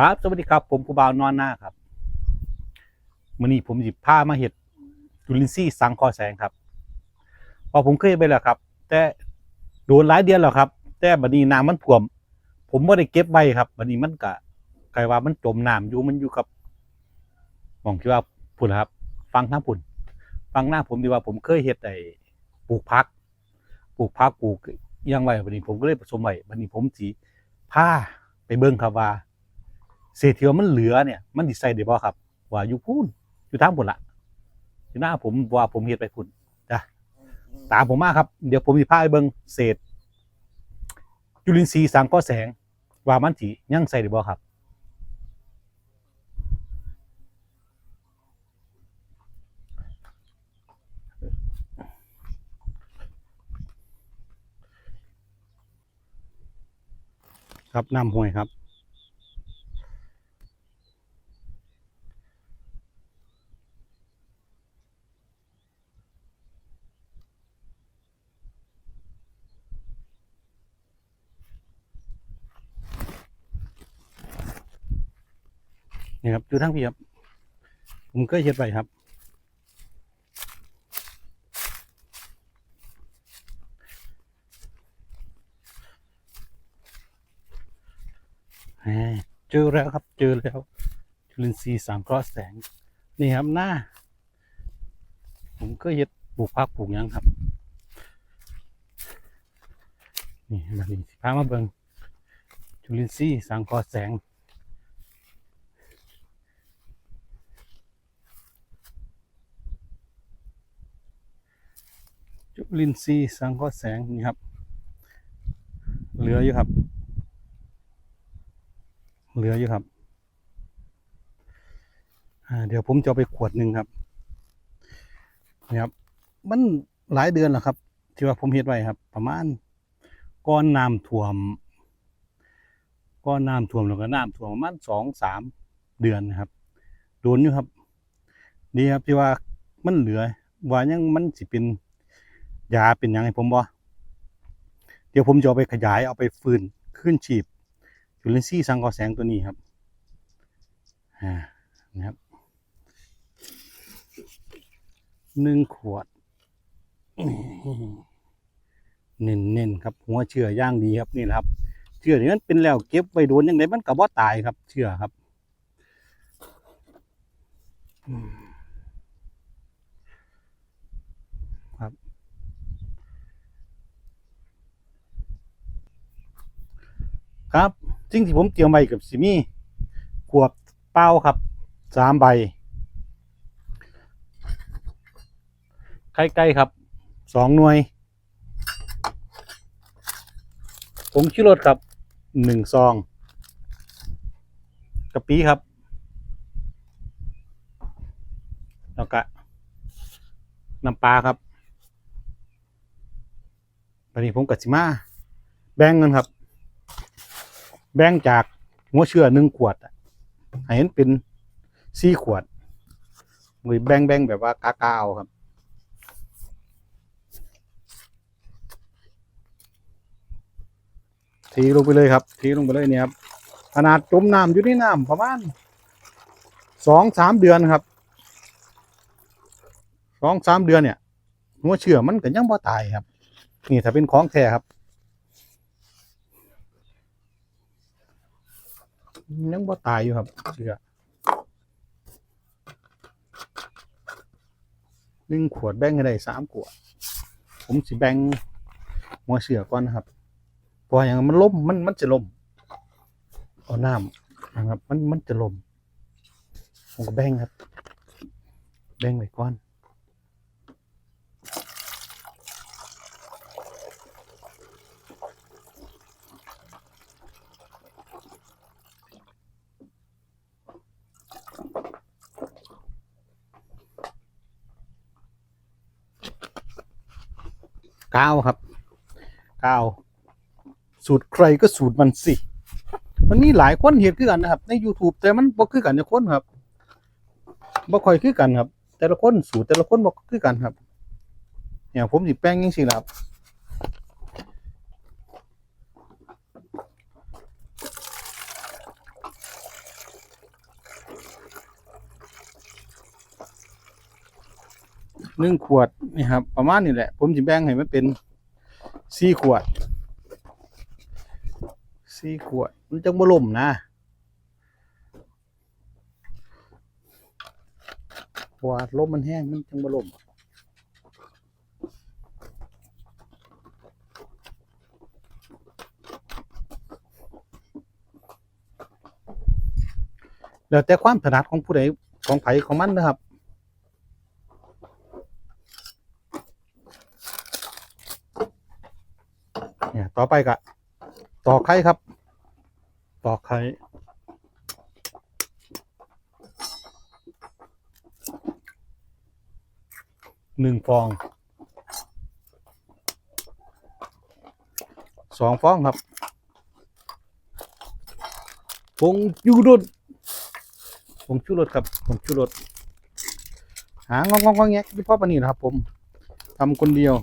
ครับ สวัสดีครับ ผมครูบาวนอนหน้าครับมื้อนี้ผมหยิบผ้ามาเห็ดจุลินทรีย์สังคอแสงครับ พอผมเคยไปแล้วครับ แต่โดนหลายเดือนแล้วครับ แต่บัดนี้น้ำมันท่วม ผมไม่ได้เก็บไว้ครับบัดนี้มันกะใครว่ามันจมน้ำอยู่มันอยู่กับมองที่ว่าพุ่นครับ ฟังทางพุ่นฟังหน้าผมดีว่าผมเคยเห็ดไอ้ปลูกพัก ปลูกพักปลูกยังไว้บัดนี้ผมก็เลยผสมไว้บัดนี้ผมสีผ้าไปเบิ่งครับว่า เศษที่ว่ามันเหลือเนี่ยมันดิใส่ได้บ่ครับ ว่าอยู่พูนอยู่ทางพุ่นละอยู่หน้าผมว่าผมเฮ็ดไปพุ่นจ้ะตามผมมาครับ เดี๋ยวผมสิพาไปเบิ่งเศษจุลินทรีย์สังเคราะห์แสง ว่ามันสิยังใส่ได้บ่ครับครับน้ำห้วยครับ ครับอยู่ทั้งพี่ครับ ผมเคยเฮ็ดไปครับ เจอแล้วครับ เจอแล้วจุลินทรีย์สังเคราะห์แสง นี่ครับหน้า ผมก็เฮ็ดปลูกผักปลูกยังครับ นี่มานี่สิพามาเบิงจุลินทรีย์สังเคราะห์แสง จุลินทรีย์สังเคราะห์แสงนี่ครับ เหลืออยู่ครับ เหลืออยู่ครับเดี๋ยวผมจะไปขวดหนึ่งครับนี่ครับ มันหลายเดือนแล้วครับ ที่ว่าผมเฮ็ดไว้ครับ ประมาณก้อนน้ำท่วมก้อนน้ำท่วมแล้วก็น้ำท่วมประมาณสองสามเดือนนะครับโดนอยู่ครับ ดีครับที่ว่ามันเหลือว่ายังมันสิเป็น ยาเป็นยังให้ผมบ่เดี๋ยวผมจะเอาไปขยายเอาไปฟื้นขึ้นชีพจุลินทรีย์สังเครแสงตัวนี้ครับอ่านะครับหนึ่งขวดเน้นเน้นๆครับ หัวเชื่อย่างดีครับนี่แหละครับ เชื่อนี่มันเป็นแล้วเก็บไว้โดนยังไงมันก็บ่ตายครับ เชื่อครับ อืมครับ ครับสิ่งที่ผมเตรียมไว้กับสิมีขวดเปล่าครับสามใบไข่ไก่ครับสองหน่วยผงชูรสครับหนึ่งซองกะปิครับ แล้วก็น้ำปลาครับวันนี้ผมกับสิมา แบ่งเงินครับ แบ่งจากหัวเชื้อหนึ่งขวดให้เห็นเป็นสี่ขวดมือแบ่งแบ่งแบบว่ากากาเอาครับ ทีลงไปเลยครับ ทีลงไปเลยเนี่ยครับขนาดจมน้ำอยู่ในน้ำประมาณสองสามเดือนครับสองสามเดือนเนี่ยหัวเชื้อมันก็ยังบ่ตายครับ นี่ถ้าเป็นของแท้ครับ ยังบ่ตายอยู่ครับเชือหนึ่งขวดแบ่งให้ได้สามขวด ผมสิแบ่งหัวเชื้อก่อนนะครับเพราะอย่างมันล่มมันมันจะล่มเอาน้ำนะครับ มันมันจะล่มผมก็แบ่งครับ แบ่งไว้ก่อน กาวครับกาวสูตรใครก็สูตรมันสิ มันมีหลายคนเห็นคือกันนะครับ ใน YouTube แต่มันบ่คือกันทุกคนครับบ่ค่อยคือกันครับ แต่ละคนสูตรแต่ละคนบ่คือกันครับเนี่ยผมสิแป้งยังสิครับ หนึ่งขวดนี่ครับ ประมาณนี้แหละ ผมจะแบ่งให้มันเป็นสี่ขวดสี่ขวด มันจังบ่ล่มนะเพราะว่าลมมันแห้งมันจังบ่ล่มแล้วแต่ความถนัดของผู้ใดของไผของมันนะครับ เนี่ย ต่อไปก็ตอกไข่ครับ ตอกไข่หนึ่งฟองสองฟองครับผงยูรสผงชูรสครับผงชูรสหางองงองงแงกที่พ่อปนนี่นะครับผมทำคนเดียว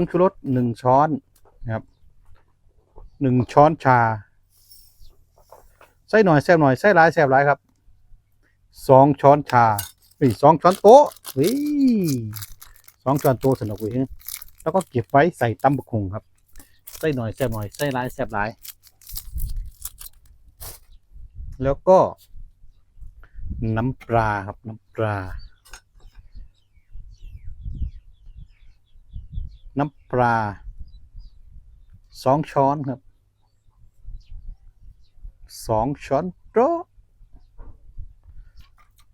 งชูรสหนึ่งช้อนนะครับหนึ่งช้อนชาใส่หน่อยแซ่บหน่อยใส่หลายแซ่บหลายครับสองช้อนชาเฮ้ยสองช้อนโต๊ะเฮ้ยสองช้อนโต๊ะสนุกเว้ยแล้วก็เก็บไว้ใส่ตำบักหุงครับใส่หน่อยแซ่บหน่อยใส่หลายแซ่บหลาย แล้วก็น้ำปลาครับน้ำปลา น้ำปลาสองช้อนครับสองช้อนโต๊ะ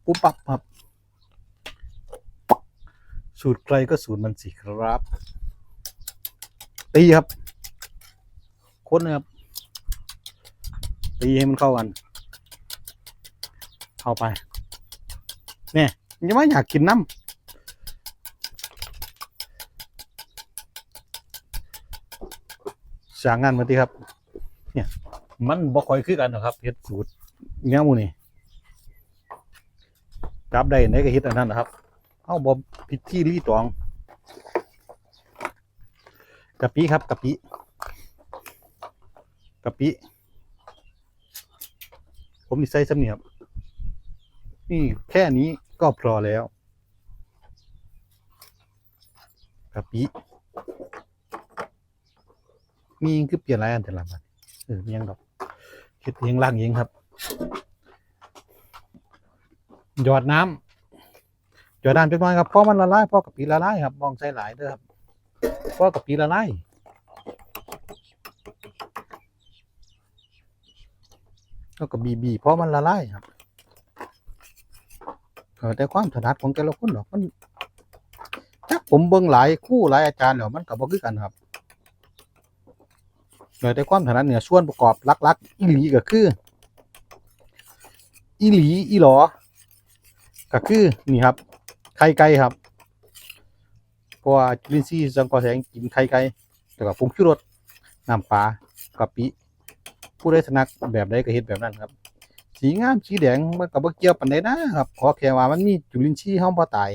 ปุ๊บปับครับ สูตรใครก็สูตรมันสิครับ ตีครับคนนะครับ ตีให้มันเข้ากัน เข้าไป เนี่ยยังไม่อยากกินน้ำ สร้างงานมาทีครับ เนี่ย มันบ่ค่อยคือกันหรอกครับเฮ็ดสูตรเนี้ยหมูนี่จับได้ไหนก็เฮ็ดอันนั้นนะครับเอาบ่ผิดที่รีตองกะปิครับกะปิกะปิผมนี่ใส่สำเนียบนี่แค่นี้ก็พอแล้วกะปิ มีคือเปลี่ยนอะไรอันแต่ละบัดเออมียังดอกคิดเองล่างเองครับ หยอดน้ำหยอดน้ำจักหน่อยครับพราะมันละลายพราะกับปีละลายครับมองใส่หลายเด้อครับพราะกับปีละลายแล้วก็บีบีเพราะมันละลายครับเออแต่ความถนัดของแต่ละคนหรอกมันจักผมเบิ่งหลายคู่หลายอาจารย์แล้วมันก็บ่คือกันครับ โดยแต่ความถนัดเหนือส่วนประกอบลักๆอีหลีก็คือ อีหลีอีหลอก็คือนี่ครับ ไข่ไก่ครับเพราะว่าจุลินทรีย์สังเคราะห์แสงกินไข่ไก่แล้วก็ปรุงชูรสน้ำปลากะปิผู้ใดถนัดแบบใดก็เฮ็ดแบบนั้นครับ สีงามสีแดงมันก็บ่เกี่ยวปานใดนะครับขอแค่ว่ามันมีจุลินทรีย์เฮาบ่ตาย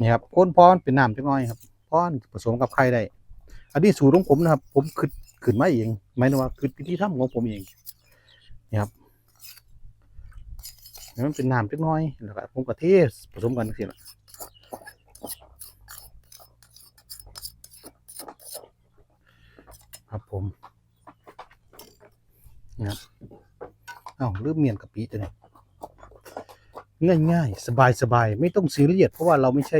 นี่ครับคนพอมันเป็นน้ำจักหน่อยครับพอมันผสมกับไข่ได้ อันนี้สูตรของผมนะครับ ผมคิดขึ้นมาเองหมายถึงว่าคือวิธีทำของผมเองนี่ครับให้มันเป็นน้ำเล็กน้อยแล้วก็ผมก็เทผสมกันสิละครับผมนี่ครับเอ้าเริ่มเมียนกะปิตัวนี้ง่ายง่ายสบายสบายไม่ต้องซีเรียสเพราะว่าเราไม่ใช่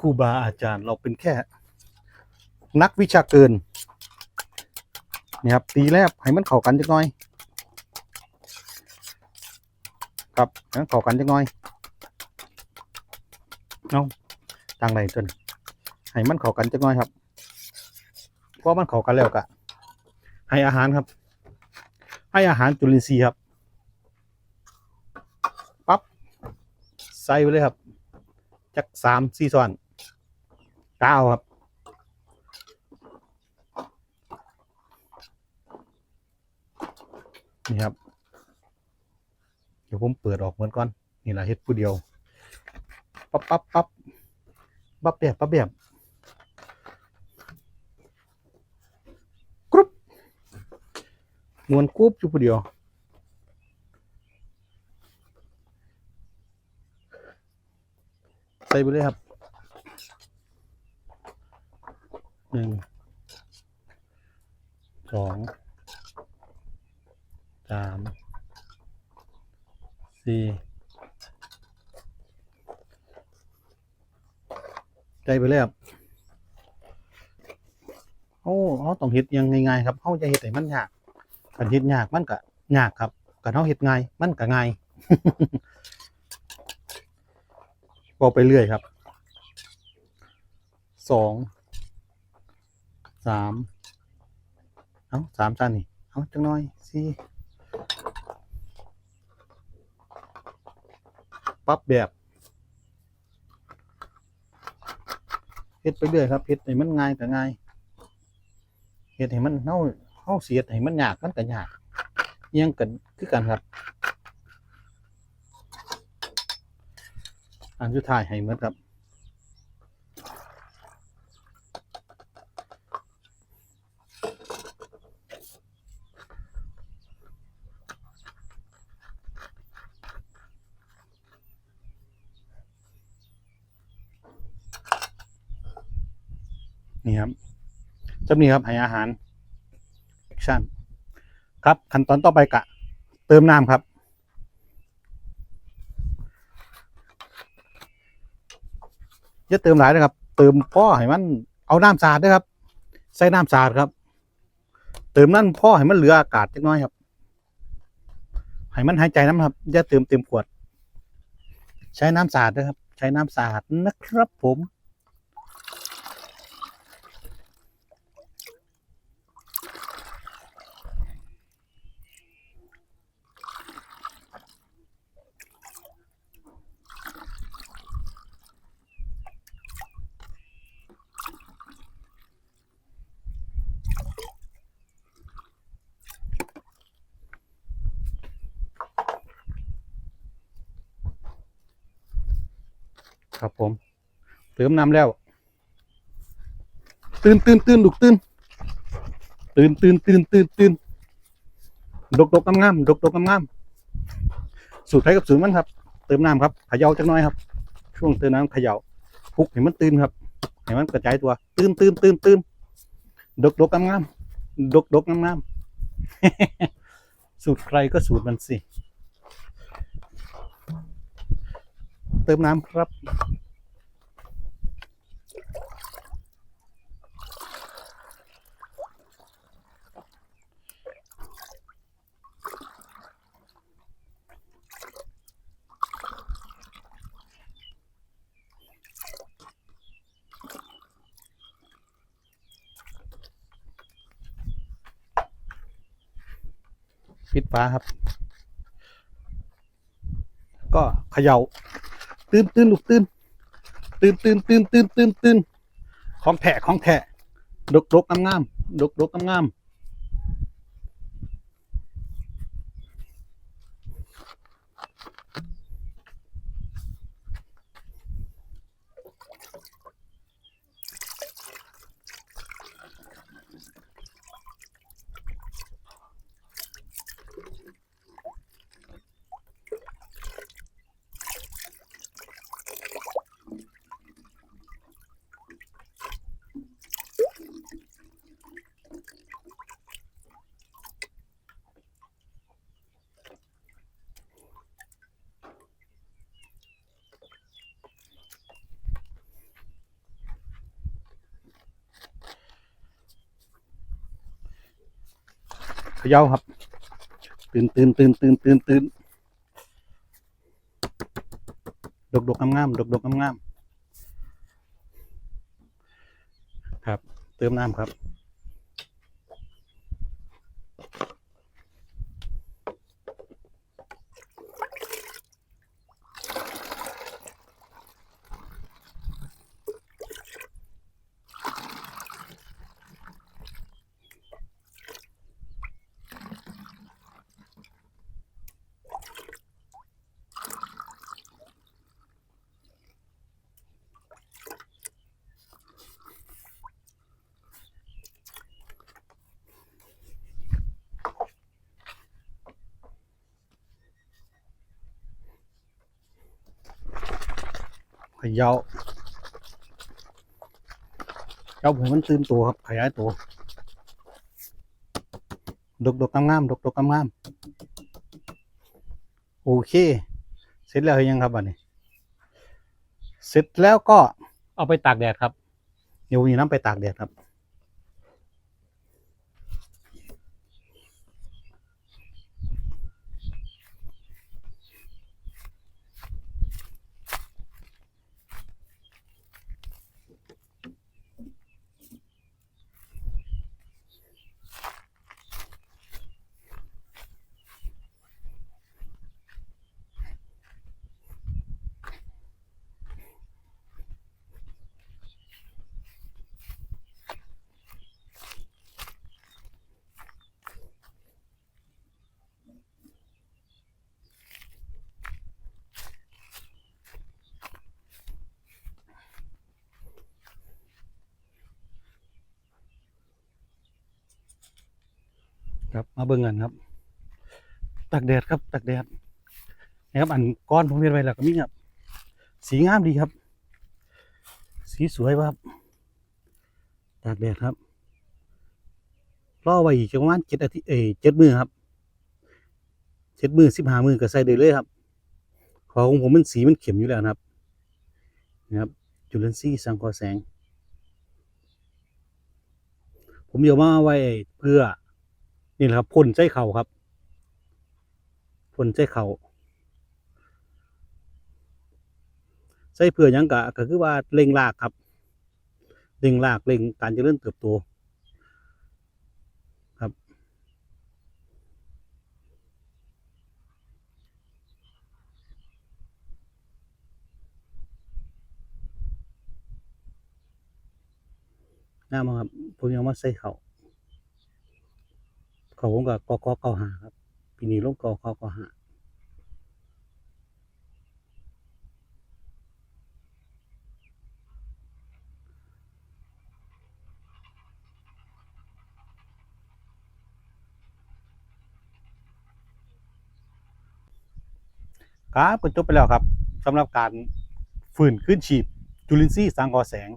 ครูบาอาจารย์เราเป็นแค่ นักวิชาเกินนี่ครับตีแรกให้มันเข้ากันจักหน่อย ครับมันเข้ากันจักหน่อยเอาทางไหนจนให้มันเข้ากันจักหน่อยครับเพราะมันเข้ากันแล้วกะให้อาหารครับ ให้อาหารจุลินทรีย์ครับปั๊บใส่ไปเลยครับ จักสามสี่ส่วนเก้าครับ นี่ครับ เดี๋ยวผมเปิดออกเหมือนก่อน นี่แหละเฮ็ดผู้เดียว ปั๊บปั๊บปั๊บปั๊บแบบปั๊บแบบกรุ๊ปมวนกรุบอยู่ผู้เดียวใส่ไปเลยครับหนึ่งสอง สามสี่ใส่ไปเลยครับเขาต้องเฮ็ดยังง่ายๆครับเขาจะเฮ็ดให้มันยากกันเฮ็ดยากมันก็ยากครับกันเขาเฮ็ดง่ายมันก็ง่ายบอกไปเรื่อยครับสองสามเอาสามจานนี่เอาจังน้อยสี่ ปรับแบบเฮ็ดไปเรื่อยครับเฮ็ดให้มันง่ายก็ง่ายเฮ็ดให้มันเฮาเฮาเสียดให้มันยากมันก็ยากยังกันคือกันครับ อันสุดท้ายให้เหมือนครับ นี่ครับ จำนี้ครับให้อาหารแอคชั่นครับขั้นตอนต่อไปกะ เติมน้ำครับอย่าเติมหลายนะครับ เติมพ่อให้มันเอาน้ำสะอาดด้วยครับ ใส่น้ำสะอาดครับ เติมนั่นพ่อให้มันเหลืออากาศจักน้อยครับให้มันหายใจน้ำครับอย่าเติมเต็มขวด ใช้น้ำสะอาดด้วยครับ ใช้น้ำสะอาดนะครับผม ครับผมเติมน้ำแล้ว ตื่นตื่นตื่นดุกตื่นตื่นตื่นตื่นตื่นตื่นดกดกงามงามดกดกงามงามสูตรไทยกับสูตรมันครับ เติมน้ำครับเขย่าจักหน้อยครับ ช่วงเติมน้ำเขย่าปลุกให้มันตื่นครับให้มันกระจายตัว ตื่นตื่นตื่นตื่นดกดกงามงามดกดกงามงามสูตรใครก็สูตรมันสิ เติมน้ำครับ ปิดฝาครับ ก็เขย่า ตื้นตื้นลูกตื้นตื้นตื้นตื้นตื้นตื้นตื้นของแถะของแถะดกดกงามงามดกดกงามงามเขย่าครับ ตื่นตื่นตื่นตื่นตื่นตื่นดกดกงามงามดกดกงามงามครับ เติมน้ำครับ ขยาวเจ้าผมมันตื่นตัวครับ ขยายตัว ดกดกงามๆดกดกงามๆโอเค เสร็จแล้วหรือยังครับบัดนี้ เสร็จแล้วก็เอาไปตากแดดครับ เดี๋ยววันนี้น้ำไปตากแดดครับ ครับ มาเบิ่งกันครับตากแดดครับตากแดดนะครับอันก้อนผมเรียนไปแล้วก็มีครับ สีงามดีครับ สีสวยครับตากแดดครับรอไว้อีกประมาณเจ็ดอาทิตย์เอเจ็ดมือครับเจ็ดมือสิบห้ามือก็ใส่ได้เลยครับ ของผมมันสีมันเข้มอยู่แล้วนะครับนะครับจุลินทรีย์สังเคราะห์แสง ผมเดี๋ยวมาไว้เพื่อ นี่แหละครับพ่นใจเข่าครับพ่นใจเข่าใส่เพื่อยังกะก็คือว่าเล็งรากครับเล็งรากเล็งการเจริญเติบโตครับน่ามาครับผมยังมาใส่เข่า เขาผมกับกกเก้าหาครับปีนี้ลงกกเก้าหาครับก็จบไปแล้วครับสำหรับการฝืนขึ้นฉีดจุลินทรีย์สังกอแสง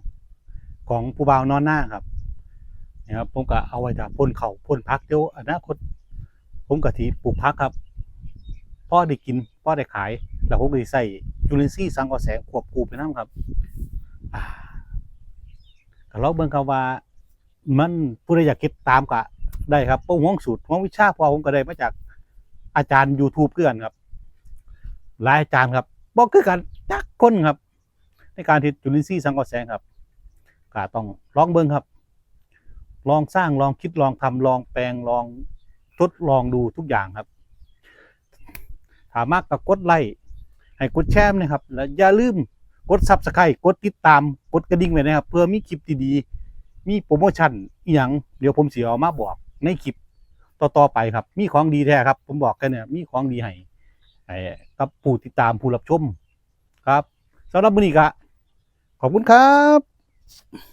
ของผู้บ่าวนอนหน้าครับ นะครับผมก็เอาไว้จาพ่นเขาพ่นพักเดี๋ยวอนาคตผมกะทีปลูกพักครับพ่อได้กินพ่อได้ขาย แล้วผมก็สิใส่จุลินทรีย์สังกอแสงควบคู่ไปน้ำครับอ่าก็ลองเบิ่งครับว่ามันผู้ใดอยากเก็บตามก็ได้ครับเพราะห่วงสูตรห่วงวิชาพอผมก็ได้มาจากอาจารย์ YouTube เพื่อนครับหลายอาจารย์ครับบอกคือกันจักคนครับ ในการที่จุลินทรีย์สังกอแสงครับก็ต้องลองเบิ่งครับ ลองสร้างลองคิดลองทำลองแปลงลองทดลองดูทุกอย่างครับ ถามมากก็กดไลค์ให้กดแชร์นะครับ แล้วอย่าลืมกดซับสไครต์กดติดตามกดกระดิ่งไว้นะครับ เพื่อมีคลิปดีๆมีโปรโมชั่นอีหยังเดี๋ยวผมสิเอามาบอกในคลิปต่อๆไปครับ มีของดีแท้ครับ ผมบอกแค่เนี้มีของดีให้ให้กับผู้ติดตามผู้รับชมครับสำหรับมื้อนี้ก็ขอบคุณครับ